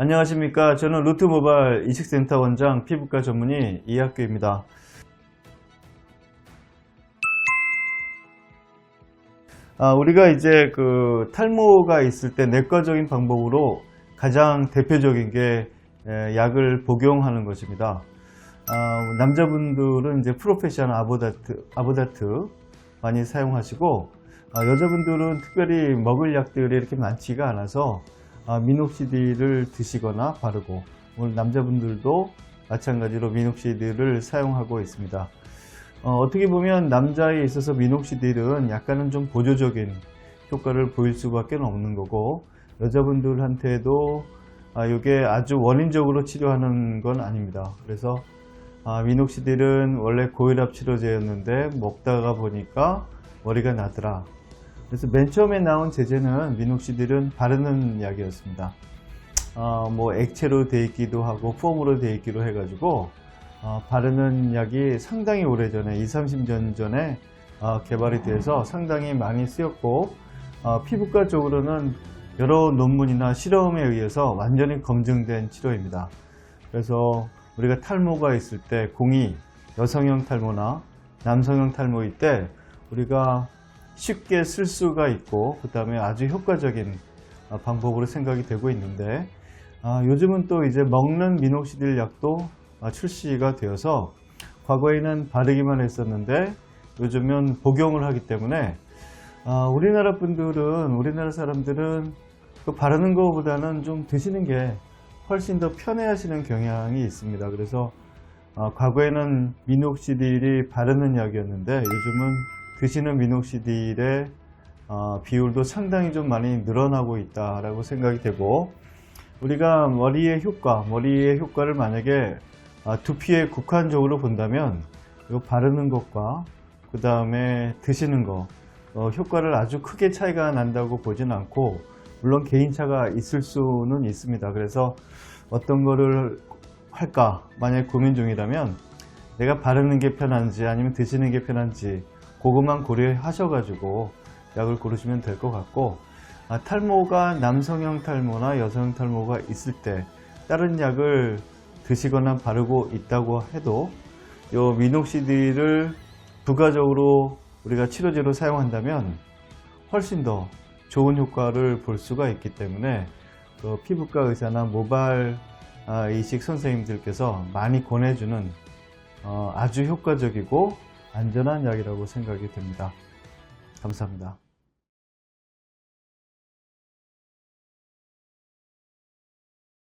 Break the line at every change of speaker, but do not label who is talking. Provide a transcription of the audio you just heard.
안녕하십니까. 저는 루트모발 이식센터 원장 피부과 전문의 이학규입니다. 아, 우리가 이제 그 탈모가 있을 때 내과적인 방법으로 가장 대표적인 게 에, 약을 복용하는 것입니다. 아, 남자분들은 이제 프로페시아나 아보다트, 아보다트 많이 사용하시고 아, 여자분들은 특별히 먹을 약들이 이렇게 많지가 않아서 아, 미녹시딜을 드시거나 바르고 오늘 남자분들도 마찬가지로 미녹시딜을 사용하고 있습니다. 어, 떻게 보면 남자에 있어서 미녹시딜은 약간은 좀 보조적인 효과를 보일 수밖에 없는 거고 여자분들한테도 아, 이게 아주 원인적으로 치료하는 건 아닙니다. 그래서 아, 미녹시딜은 원래 고혈압 치료제였는데 먹다가 보니까 머리가 나더라. 그래서 맨 처음에 나온 제제는 미녹시딜은 바르는 약이었습니다. 어, 뭐 액체로 돼 있기도 하고 폼으로 돼 있기도 해가지고 어, 바르는 약이 상당히 오래전에 20, 30년 전에 어, 개발이 돼서 상당히 많이 쓰였고 어, 피부과 쪽으로는 여러 논문이나 실험에 의해서 완전히 검증된 치료입니다. 그래서 우리가 탈모가 있을 때 공이 여성형 탈모나 남성형 탈모일 때 우리가 쉽게 쓸 수가 있고 그 다음에 아주 효과적인 어, 방법으로 생각이 되고 있는데 아, 요즘은 또 이제 먹는 미녹시딜 약도 아, 출시가 되어서 과거에는 바르기만 했었는데 요즘은 복용을 하기 때문에 아, 우리나라 분들은 우리나라 사람들은 그 바르는 것보다는 좀 드시는 게 훨씬 더 편해 하시는 경향이 있습니다. 그래서 어, 과거에는 미녹시딜이 바르는 약이었는데 요즘은 드시는 미녹시딜의 어, 비율도 상당히 좀 많이 늘어나고 있다라고 생각이 되고 우리가 머리의 효과, 머리의 효과를 만약에 아, 두피에 국한적으로 본다면 이 바르는 것과 그 다음에 드시는 거 어, 효과를 아주 크게 차이가 난다고 보진 않고 물론 개인차가 있을 수는 있습니다. 그래서 어떤 거를 할까 만약에 고민 중이라면 내가 바르는 게 편한지 아니면 드시는 게 편한지 그것만 고려하셔가지고 약을 고르시면 될 것 같고 아, 탈모가 남성형 탈모나 여성형 탈모가 있을 때 다른 약을 드시거나 바르고 있다고 해도 이 미녹시딜을 부가적으로 우리가 치료제로 사용한다면 훨씬 더 좋은 효과를 볼 수가 있기 때문에 그 피부과 의사나 모발 아, 이식 선생님들께서 많이 권해주는 어, 아주 효과적이고 안전한 약이라고 생각이 됩니다. 감사합니다.